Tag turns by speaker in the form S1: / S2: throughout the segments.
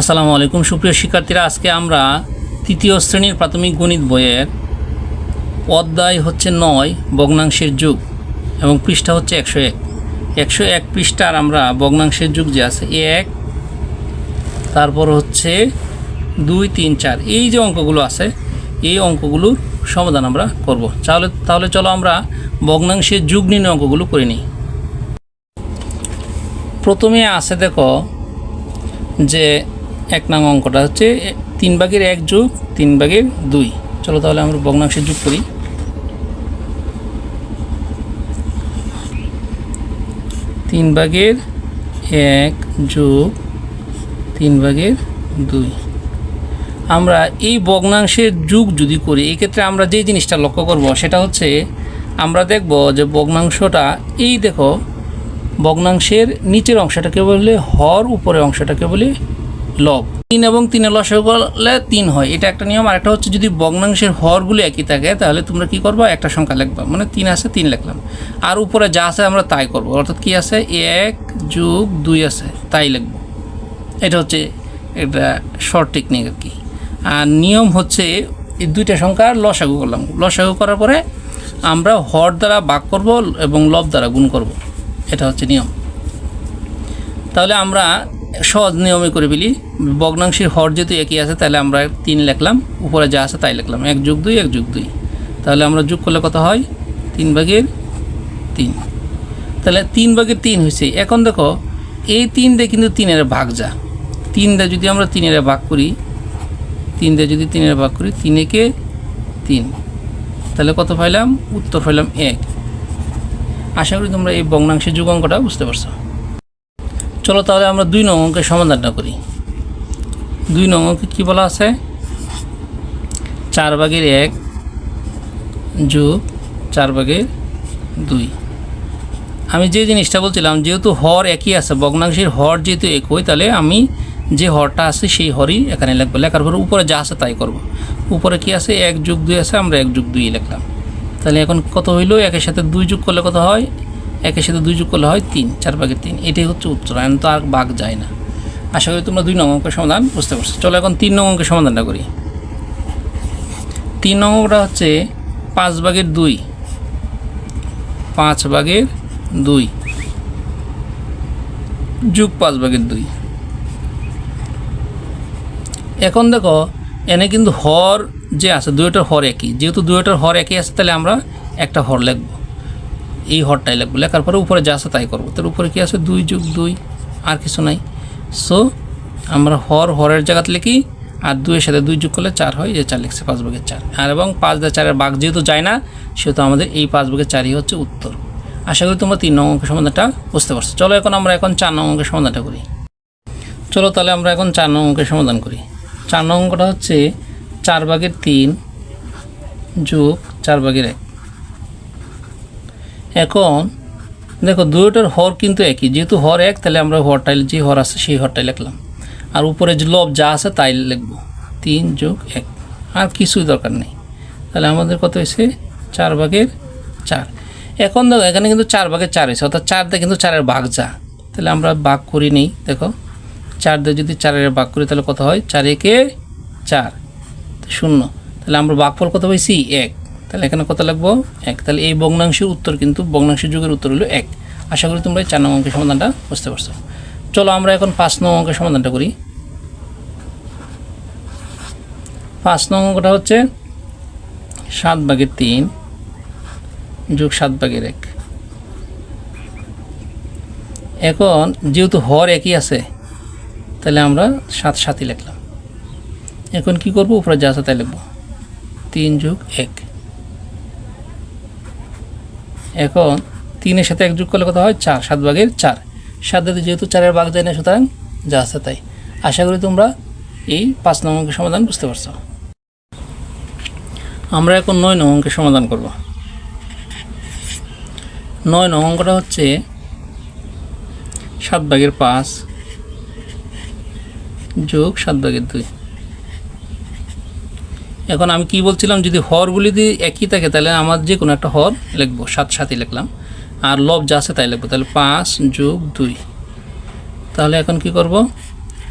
S1: আসসালামু আলাইকুম। সুপ্রিয় শিক্ষার্থীরা, আজকে আমরা তৃতীয় শ্রেণির প্রাথমিক গণিত বইয়ের অধ্যায় হচ্ছে নয়, ভগ্নাংশের যুগ, এবং পৃষ্ঠা হচ্ছে একশো এক। একশো এক পৃষ্ঠার আমরা ভগ্নাংশের যুগ যে আছে, এক, তারপর হচ্ছে দুই, তিন, চার। এই যে অঙ্কগুলো আছে, এই অঙ্কগুলোর সমাধান আমরা করব। তাহলে তাহলে চলো আমরা ভগ্নাংশের যুগ নির্ণয় অঙ্কগুলো করে নিই। প্রথমে আছে দেখো যে এক নং অঙ্কটা হচ্ছে তিন ভাগের এক যোগ তিন ভাগের দুই। চলো তাহলে আমরা ভগ্নাংশে যোগ করি। তিন ভাগের এক যোগ তিন ভাগের দুই। আমরা এই ভগ্নাংশের যুগ যদি করি এই ক্ষেত্রে আমরা যে জিনিসটা লক্ষ্য করব সেটা হচ্ছে, আমরা দেখব যে ভগ্নাংশটা, এই দেখো, ভগ্নাংশের নিচের অংশটাকে বলে হর, উপরের অংশটাকে বলে লব। তিন এবং তিনের লসাগু করলে তিন হয়। এটা একটা নিয়ম। আর একটা হচ্ছে যদি ভগ্নাংশের হরগুলি একই থাকে, তাহলে তোমরা কি করবা? একটা সংখ্যা লিখবা। মানে তিন আছে, তিন লিখলাম। আর উপরে যা আছে আমরা তাই করব। অর্থাৎ কি আছে? এক যোগ দুই আছে, তাই লিখব। এটা হচ্ছে এটা শর্ট টেকনিক আর কি। আর নিয়ম হচ্ছে এই দুইটা সংখ্যার লসাগু করলাম। লসাগু করার পরে আমরা হর দ্বারা ভাগ করব এবং লব দ্বারা গুণ করব। এটা হচ্ছে নিয়ম। তাহলে আমরা সহজ নিয়মে করে ফেলি। ভগ্নাংশের হর যেহেতু একই আছে, তাহলে আমরা তিন লিখলাম, উপরে যা আছে তাই লিখলাম। এক যুগ দুই, এক যুগ দুই। তাহলে আমরা যোগ করলে কত হয়? তিন ভাগের তিন। তাহলে তিন ভাগের তিন হয়েছে। এখন দেখো, এই তিন দিয়ে কিন্তু তিনের ভাগ যা। তিন দিয়ে যদি আমরা তিনের ভাগ করি, তিন দিয়ে যদি তিনের ভাগ করি তিনেকে তিন। তাহলে কত পাইলাম? উত্তর পাইলাম এক। আশা করি তোমরা এই ভগ্নাংশের যুগ অঙ্কটা বুঝতে পারছ। চলো তাহলে আমরা দুই নং অঙ্কের সমাধানটা করি। দুই নং অঙ্কে কী বলা আছে? চার ভাগের এক যোগ চার ভাগের দুই। আমি যে জিনিসটা বলছিলাম, যেহেতু হর একই আছে, ভগ্নাংশের হর যেহেতু একই, তাহলে আমি যে হরটা আছে সেই হরই এখানে লিখব। লেখার পরে উপরে যা আছে তাই করব। উপরে কি আছে? এক যুগ দুই আছে, আমরা এক যুগ দুই লিখলাম। তাহলে এখন কত হইল? একের সাথে দুই যুগ করলে কত হয়? একের সাথে দুই যুগ করলে হয় তিন, চার ভাগের তিন। এটাই হচ্ছে উত্তর এখন তো আর বাঘ যায় না। আশা করি তোমরা দুই নং অঙ্কের সমাধান বুঝতে পারছ। চলো এখন তিন নং অঙ্কের সমাধানটা করি। তিন নম্বরটা হচ্ছে পাঁচ ভাগের দুই, পাঁচ ভাগের দুই, যুগ পাঁচ ভাগের দুই। এখন দেখো, এনে কিন্তু হর যে আছে, দুইটার হর একই। যেহেতু দুইটার হর একই আছে, তাহলে আমরা একটা হর লিখব। এই হরটাই লিখব লেখার পরে উপরে যা আছে তাই করব। তার উপরে কি আছে? দুই যুগ দুই, আর কিছু নাই। সো আমরা হর, হরের জায়গাতে লিখি, আর দুইয়ের সাথে দুই যোগ করলে চার হয়, যে চার লিখছে পাঁচ ভাগের চার। আর এবং পাঁচ দিয়ে চারের বাঘ যেহেতু যায় না, সেহেতু আমাদের এই পাঁচ ভাগের চারই হচ্ছে উত্তর। আশা করি তোমরা তিন নং অঙ্কের সমাধানটা বুঝতে পারছ। চলো এখন আমরা এখন চার নং অঙ্কের সমাধানটা করি। চলো তাহলে আমরা এখন চার নং অঙ্কের সমাধান করি। চার নং অঙ্কটা হচ্ছে চার ভাগের তিন যোগ চার ভাগের এক। এখন, দেখো, দুইটার হর কিন্তু একই। যেহেতু হর এক, তাহলে আমরা হরটাই যে হর আছে, সেই হরটাই লিখলাম। আর উপরে যে লব যা আছে, তাই লিখব। তিন যোগ এক। আর কিছুই দরকার নেই। তাহলে আমাদের কত হয়েছে? চার ভাগের চার। এখন দেখো, এখানে কিন্তু চার ভাগের চার হয়েছে, অর্থাৎ চার দিয়ে কিন্তু চারের ভাগ যা। তাহলে আমরা ভাগ করি নেই, দেখো। চার দিয়ে যদি চারের ভাগ করি, তাহলে কত হয়? চার একে চার। শূন্য। তাহলে আমরা ভাগফল কত পাইছি? এক। তাহলে এখানে কত লাগবো? এক। তাহলে এই ভগ্নাংশের উত্তর কিন্তু ভগ্নাংশের যুগের উত্তর হলো এক। আশা করি তোমরা এই চার নং অঙ্কের সমাধানটা বুঝতে পারছ। চলো আমরা এখন পাঁচ নং অঙ্কের সমাধানটা করি। পাঁচ নং অঙ্কটা হচ্ছে সাত ভাগের তিন যোগ সাত ভাগের এক। এখন যেহেতু হর একই আছে, তাহলে আমরা সাত সাতই লিখলাম। এখন কি করব? উপরে যা আছে তাই লিখব। তিন যোগ এক। এখন তিনের সাথে এক যোগ করলে কত হয়? চার। সাত ভাগের চার। সাত যেহেতু চারের ভাগ যায় না, সুতরাং যা আছে তাই। আশা করি তোমরা এই পাঁচ নং অঙ্কের সমাধান বুঝতে পারছ। আমরা এখন নয় নং অঙ্কের সমাধান করব। নয় নং অঙ্কটা হচ্ছে সাত ভাগের পাঁচ যোগ সাত ভাগের দুই। এখন আমি কি বলছিলাম, যদি হরগুলি যদি একই থাকে, তাহলে আমার যে কোনো একটা হর লিখব, সাত সাতই লিখলাম। আর লব যা আছে তাই লিখব, তাহলে পাঁচ যোগ দুই। তাহলে এখন কি করব?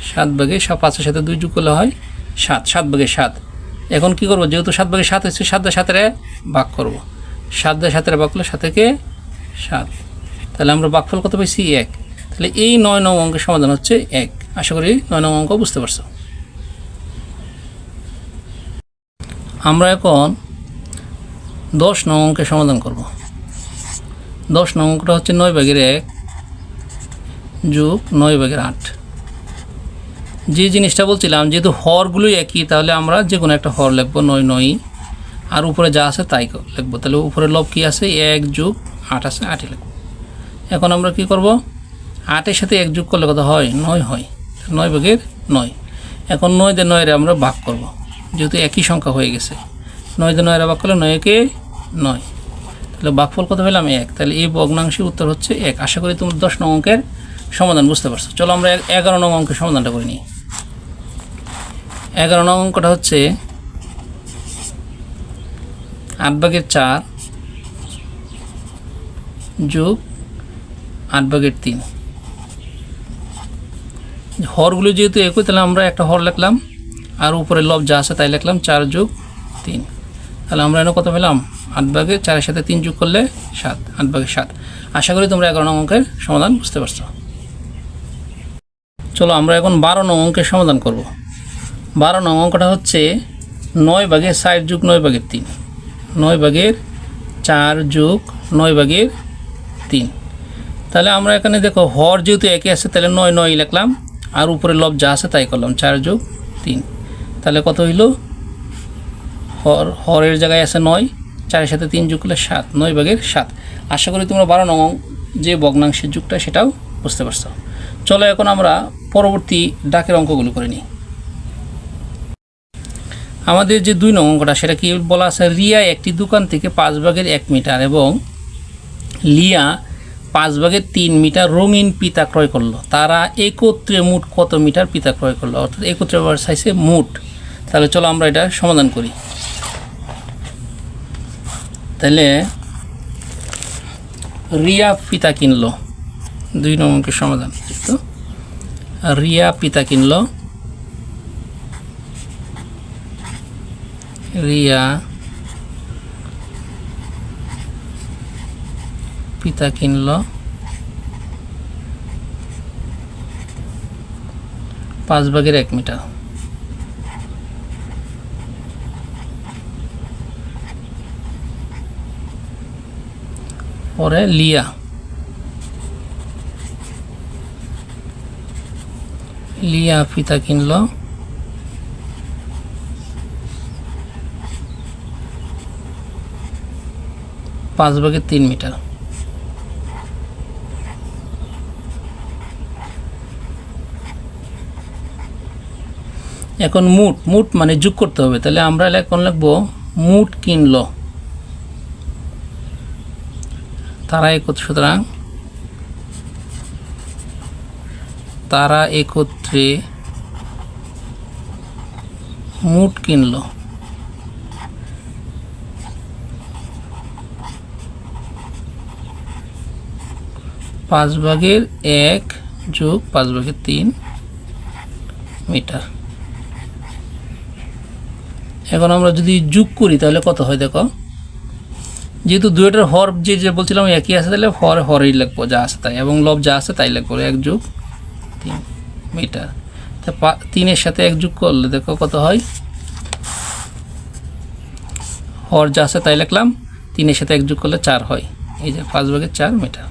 S1: সাত ভাগে সা- পাঁচের সাথে দুই যোগ করলে হয় সাত সাত ভাগে সাত। এখন কি করব? যেহেতু সাত ভাগে সাত হচ্ছে সাত দিয়ে সাতের ভাগ করব। সাত দিয়ে সাতের ভাগ করলে সাতেকে সাত। তাহলে আমরা বাকফল কত পাইছি? এক। তাহলে এই নয় নং অঙ্কের সমাধান হচ্ছে এক। আশা করি নয় নং অঙ্ক বুঝতে পারছ। আমরা এখন দশ নং অঙ্কের সমাধান করব। দশ নং অঙ্কটা হচ্ছে নয় ভাগের এক যোগ নয় ভাগের আট। যে জিনিসটা বলছিলাম, যেহেতু হরগুলোই একই, তাহলে আমরা যে কোনো একটা হর লিখব, নয় নয়। আর উপরে যা আছে তাই লিখব। তাহলে উপরে লব কি আছে? এক যোগ আট আছে, আটই লিখব। এখন আমরা কি করব? আটের সাথে এক যোগ করলে কত হয়? নয় হয়। নয় ভাগের নয়। এখন নয় দিয়ে নয়রে আমরা ভাগ করব। যেহেতু একই সংখ্যা হয়ে গেছে। নয় দিয়ে নয়রে ভাগ করলে নয়কে নয়। তাহলে ভাগফল কত পেলাম? এক। তাহলে এই ভগ্নাংশের উত্তর হচ্ছে এক। আশা করি তুমি দশ নং অঙ্কের সমাধান বুঝতে পারছ। চলো আমরা এগারো নং অঙ্কের সমাধানটা করে নিই। এগারো নং অঙ্কটা হচ্ছে আট ভাগের চার যোগ আট ভাগের তিন। হরগুলো যেহেতু একই, তাহলে আমরা একটা হর লিখলাম। আর উপরে লব যা আছে তাই লিখলাম চার যোগ তিন। তাহলে আমরা এনে কত পেলাম? আট ভাগে চারের সাথে তিন যোগ করলে সাত, আট ভাগে সাত। আশা করি তোমরা এগারো নং অঙ্কের সমাধান বুঝতে পারছ। চলো আমরা এখন বারো নং অঙ্কের সমাধান করব। বারো নং অঙ্কটা হচ্ছে নয় ভাগের ষাট যোগ নয় ভাগের তিন। নয় ভাগের চার যোগ নয় ভাগের তিন। তাহলে আমরা এখানে দেখো হর যেহেতু একই আছে, তাহলে নয় নয় লিখলাম। আর উপরে লব যা আছে তাই করলাম, চার যোগ তিন। তাহলে কত হইল? হর, হরের জায়গায় আছে নয়, চারের সাথে তিন যোগ করলে সাত, নয় ভাগের সাত। আশা করি তোমরা বারো নং যে ভগ্নাংশের যুগটা, সেটাও বুঝতে পারছ। চলো এখন আমরা পরবর্তী ডাকের অঙ্কগুলো করে নিই। আমাদের যে দুই নং অঙ্কটা, সেটা কি বলা আছে? রিয়া একটি দোকান থেকে পাঁচ ভাগের এক মিটার এবং লিয়া পাঁচ ভাগের তিন মিটার রঙিন পিতা ক্রয় করল। তারা একত্রে মোট কত মিটার পিতা ক্রয় করল? অর্থাৎ একত্রে চাইছে মোট। তাহলে চলো আমরা এটা সমাধান করি। তাহলে রিয়া পিতা কিনলো। দুই নম্বরকে সমাধান। তো রিয়া পিতা কিনলো। রিয়া পিতা কিনলো। পাঁচ ভাগের এক মিটার। পরে লিয়া। লিয়া পিতা কিনলো। পাঁচ ভাগের তিন মিটার। এখন মুট মুট মানে যোগ করতে হবে। তাহলে আমরা এখন লিখব মুট কিনলো। তারা একত্র, সুতরাং তারা একত্রে মুট কিনলো। পাঁচ ভাগের এক যোগ পাঁচ ভাগের তিন মিটার। এখন আমরা যদি যোগ করি, তাহলে কত হয় দেখো? যেহেতু দুইটার হর যে যে বলছিলাম একই আছে, তাহলে হর হরেই লিখব যা আছে তাই। এবং লব যা আছে তাই লিখব এক যোগ তিন মিটার। তা তিনের সাথে এক যোগ করলে দেখো কত হয়? হর যা আছে তাই লিখলাম, তিনের সাথে এক যোগ করলে চার হয়। এই যে পাঁচ ভাগের চার মিটার।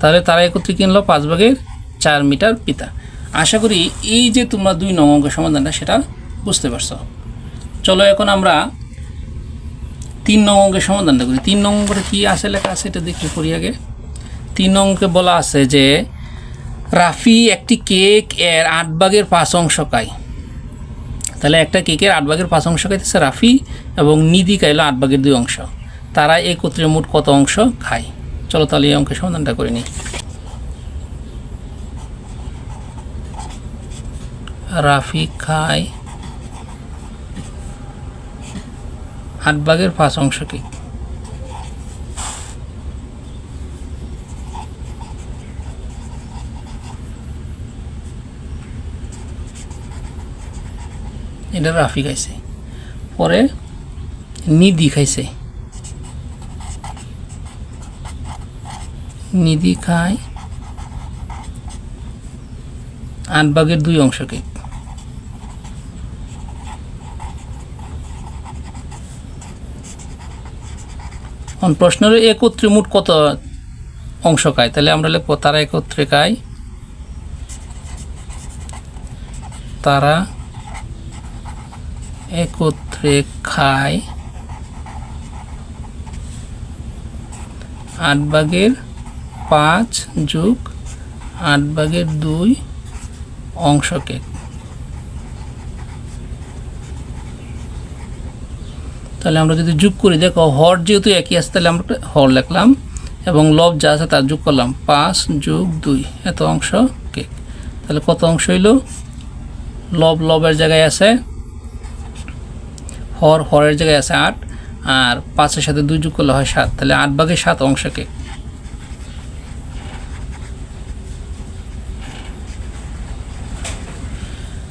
S1: তাহলে তারা একত্রে কিনলো পাঁচ ভাগের চার মিটার পিতা। আশা করি এই যে তোমরা দুই নং অঙ্কের সমাধানটা, সেটা বুঝতে পারছ? চলো এখন আমরা তিন নং অঙ্কের সমাধানটা করি। তিন নং অঙ্কটা কী আছে লেখা আছে এটা দেখে করি আগে। তিন নং অঙ্কে বলা আছে যে, রাফি একটি কেক এর আট ভাগের পাঁচ অংশ খায়। তাহলে একটা কেকের আট ভাগের পাঁচ অংশ খাইতেছে রাফি এবং নিধি খাইলো আট ভাগের দুই অংশ। তারা একত্রে মোট কত অংশ খায়? চলো তাহলে এই অঙ্কের সমাধানটা করে নিই। রাফি খায় আট ভাগের পাঁচ অংশকে এটা রাফি খাইছে। পরে নিধি খাইছে। নিধি খায় আট ভাগের দুই অংশকে এখন প্রশ্ন হলো একত্রে মোট কত অংশ খায়? তাহলে আমরা লিখব তারা একত্রে খায়। তারা একত্রে খায় আট ভাগের পাঁচ যোগ আট ভাগের দুই অংশকে। তাহলে আমরা যদি যোগ করি, দেখো, হর যেহেতু একই আছে, তাহলে আমরা হর লিখলাম এবং লব যা আছে তার যোগ করলাম। পাঁচ যোগ দুই, এত অংশ কেক। তাহলে কত অংশ হইল? লব লবের জায়গায় আছে, হর হরের জায়গায় আছে আট, আর পাঁচের সাথে দুই যোগ করলে হয় সাত। তাহলে আট ভাগে সাত অংশ কেক।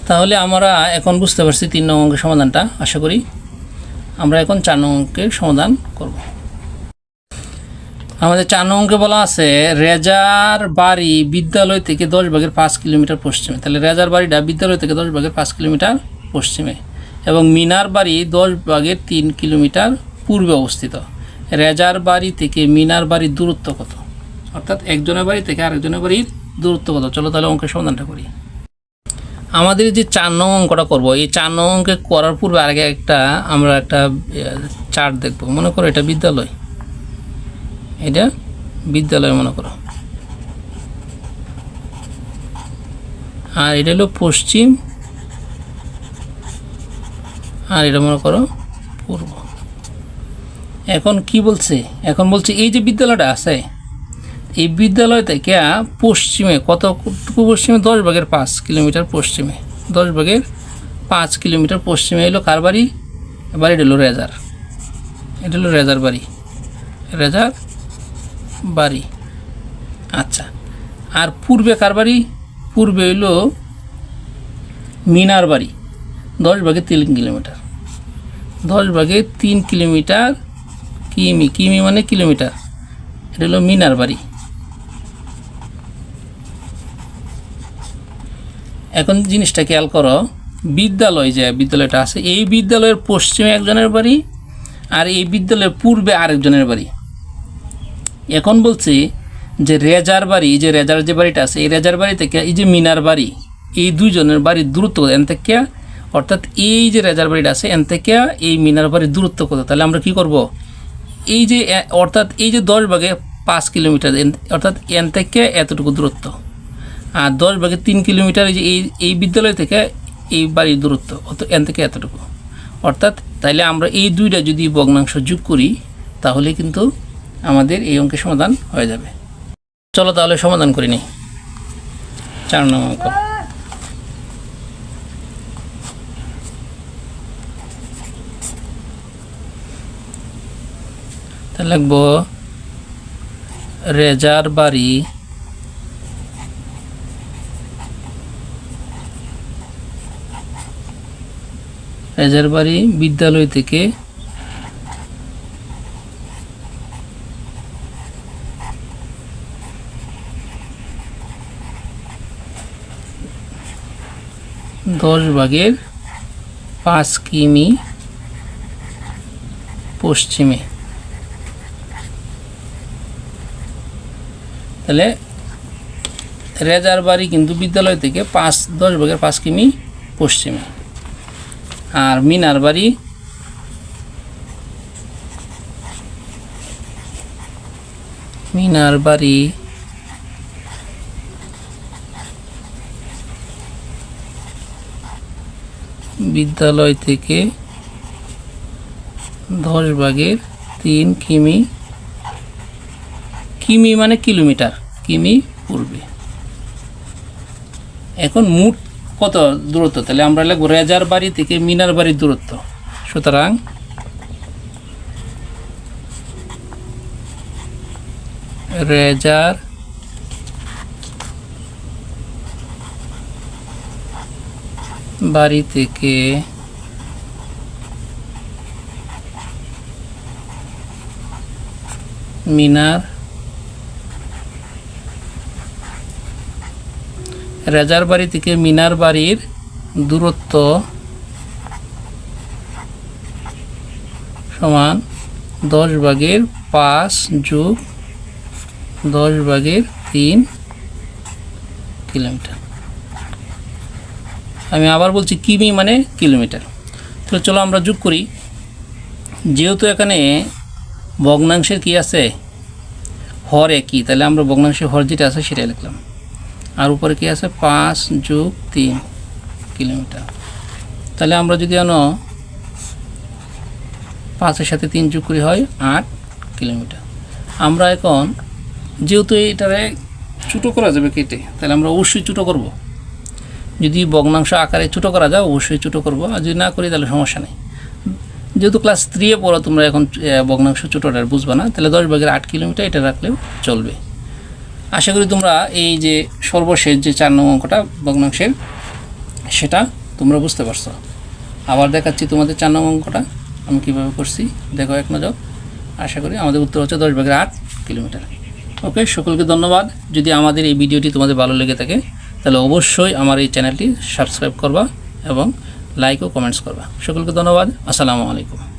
S1: তাহলে আমরা এখন বুঝতে পারছি তিন নং অঙ্কের সমাধানটা, আশা করি। আমরা এখন চার নং অঙ্কের সমাধান করব। আমাদের চার নং অঙ্কে বলা আছে, রেজার বাড়ি বিদ্যালয় থেকে দশ ভাগের পাঁচ কিলোমিটার পশ্চিমে। তাহলে রেজার বাড়িটা বিদ্যালয় থেকে দশ ভাগের পাঁচ কিলোমিটার পশ্চিমে এবং মিনার বাড়ি দশ ভাগের তিন কিলোমিটার পূর্বে অবস্থিত। রেজার বাড়ি থেকে মিনার বাড়ির দূরত্ব কত? অর্থাৎ একজনের বাড়ি থেকে আরেকজনের বাড়ির দূরত্ব কত? চলো তাহলে অঙ্কের সমাধানটা করি। আমাদের যে চার নং অঙ্কটা করব, এই চার নং অঙ্কে করার পূর্বে আগে একটা আমরা একটা চার্ট দেখব। মনে করো এটা বিদ্যালয়। এটা বিদ্যালয় মনে করো। আর এটা হলো পশ্চিম। আর এটা মনে করো পূর্ব। এখন কি বলছে? এখন বলছে এই যে বিদ্যালয়টা আছে এই বিদ্যালয় থেকে পশ্চিমে, কতটুকু পশ্চিমে? দশ ভাগের পাঁচ কিলোমিটার পশ্চিমে। দশ ভাগের পাঁচ কিলোমিটার পশ্চিমে এলো কার বাড়ি? এটা হলো রেজার। এটা হলো রেজার বাড়ি। রেজার বাড়ি। আচ্ছা। আর পূর্বে কার বাড়ি? পূর্বে হইল মিনার বাড়ি। দশ ভাগে তিন কিলোমিটার। দশ ভাগে তিন কিলোমিটার কিমি। কিমি মানে কিলোমিটার। এটা হলো মিনার বাড়ি। এখন জিনিসটা খেয়াল করো, বিদ্যালয় যে বিদ্যালয়টা আছে, এই বিদ্যালয়ের পশ্চিমে একজনের বাড়ি আর এই বিদ্যালয়ের পূর্বে আরেকজনের বাড়ি। এখন বলছি যে রেজার বাড়ি যে রেজার যে বাড়িটা আছে, এই রেজার বাড়ি থেকে এই যে মিনার বাড়ি, এই দুইজনের বাড়ির দূরত্ব এন থেকে, অর্থাৎ এই যে রেজার বাড়িটা আছে, এন থেকে এই মিনার বাড়ির দূরত্ব কত? তাহলে আমরা কি করব? এই যে, অর্থাৎ এই যে দশ ভাগে পাঁচ কিলোমিটার অর্থাৎ এন থেকে এতটুকু দূরত্ব। আর দশ ভাগে তিন কিলোমিটার এই যে এই এই বিদ্যালয় থেকে এই বাড়ির দূরত্ব, অত এন থেকে এতটুকু। অর্থাৎ তাইলে আমরা এই দুইটা যদি ভগ্নাংশ যোগ করি, তাহলে কিন্তু আমাদের এই অঙ্কের সমাধান হয়ে যাবে। চলো তাহলে সমাধান করে নিই। চার নম্বর অঙ্ক। তাহলে লিখব, রেজার বাড়ি রেজার বাড়ি বিদ্যালয় থেকে দশ ভাগের পাঁচ কিমি পশ্চিমে। তাহলে রেজার বাড়ি কিন্তু বিদ্যালয় থেকে পাঁচ, দশ ভাগের পাঁচ কিমি পশ্চিমে। আর মিনার বাড়ি। মিনার বাড়ি। বিদ্যালয় থেকে দশ ভাগের তিন কিমি। কিমি মানে কিলোমিটার, কিমি পূর্বে। এখন মোট কত দূরত্ব? তাহলে আমরা লাগবো রেজার বাড়ি থেকে মিনার বাড়ির দূরত্ব। সুতরাং রেজার বাড়ি থেকে মিনার রেজার বাড়ি থেকে মিনার বাড়ির দূরত্ব সমান দশ ভাগের পাঁচ যোগ দশ ভাগের তিন কিলোমিটার। আমি আবার বলছি কিমি মানে কিলোমিটার। তো চলো আমরা যোগ করি। যেহেতু এখানে ভগ্নাংশের কি আছে? হর একই তাহলে আমরা ভগ্নাংশের হর যেটা আছে সেটাই লিখলাম। আর উপরে কি আছে? পাঁচ যোগ তিন কিলোমিটার। তাহলে আমরা যদি আনো পাঁচের সাথে তিন যোগ করি হয় আট কিলোমিটার। আমরা এখন যেহেতু এটারে ছোটো করা যাবে কেটে তাহলে আমরা অবশ্যই ছোটো করব। যদি ভগ্নাংশ আকারে ছোটো করা যায় অবশ্যই ছোটো করব। আর যদি না করি তাহলে সমস্যা নেই। যেহেতু ক্লাস থ্রিয়ে পড়ো তোমরা এখন আহ, ভগ্নাংশ ছোটোটা আর বুঝবা না তাহলে দশ ভাগের আট কিলোমিটার এটা রাখলেও চলবে। আশা করি তোমরা এই যে সর্বশেষ যে চার নং অঙ্কটা, ভগ্নাংশের, সেটা তোমরা বুঝতে পারছ। আবার দেখাচ্ছি তোমাদের চার নং অঙ্কটা, আমি কীভাবে করছি, দেখো এক নজর। আশা করি আমাদের উত্তর হচ্ছে দশ ভাগের আট কিলোমিটার। ওকে, সকলকে ধন্যবাদ। যদি আমাদের এই ভিডিওটি তোমাদের ভালো লেগে থাকে, তাহলে অবশ্যই আমার এই চ্যানেলটি সাবস্ক্রাইব করবা এবং লাইক ও কমেন্টস করবা। সকলকে ধন্যবাদ। আসসালামু আলাইকুম।